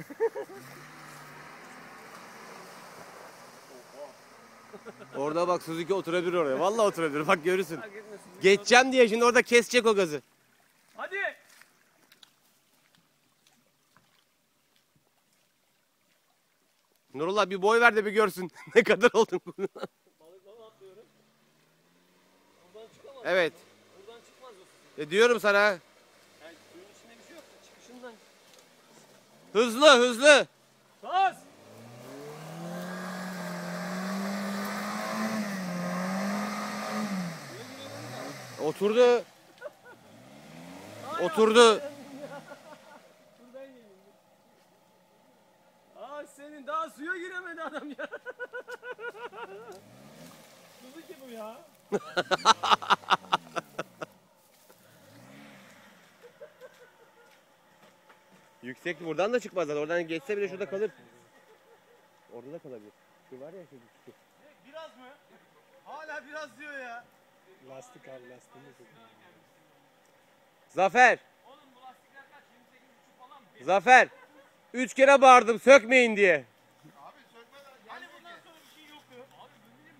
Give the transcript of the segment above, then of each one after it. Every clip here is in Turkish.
Orada bak Suzuki oturabilir oraya. Vallahi oturabilir. Bak görürsün. Geçeceğim diye şimdi orada kesecek o gazı. Hadi. Nurullah bir boy ver de bir görsün ne kadar oldun. Çıkamaz. evet. Buradan çıkmaz o. E diyorum sana. Yani suyun içinde bir şey yok. da Çıkışından. Hızlı hızlı. Bas. Oturdu. Oturdu. Aa senin daha suya giremedi adam ya. Suzuki bu ya. Yüksek buradan da çıkmazlar. Oradan geçse bile şurada kalır. Orada da kalabilir. Şu var ya şu şu. Biraz mı? Hala biraz diyor ya. Lastik abi lastiğimiz yok. Zafer. Oğlum bu lastikler kaç? 28,5 falan mı? Zafer. Üç kere bağırdım sökmeyin diye. Abi sökmeden Hani bundan sonra bir şey yoktu. Abi bu ne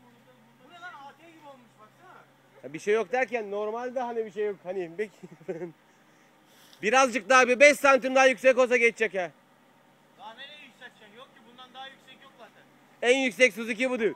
Bu ne lan AT gibi olmuş baksana. Ya bir şey yok derken normalde hani bir şey yok. Hani peki. Birazcık daha bir 5 santim daha yüksek olsa geçecek ha. Daha nereye yükselteceksin? Yok ki bundan daha yüksek yok zaten. En yüksek Suzuki budur.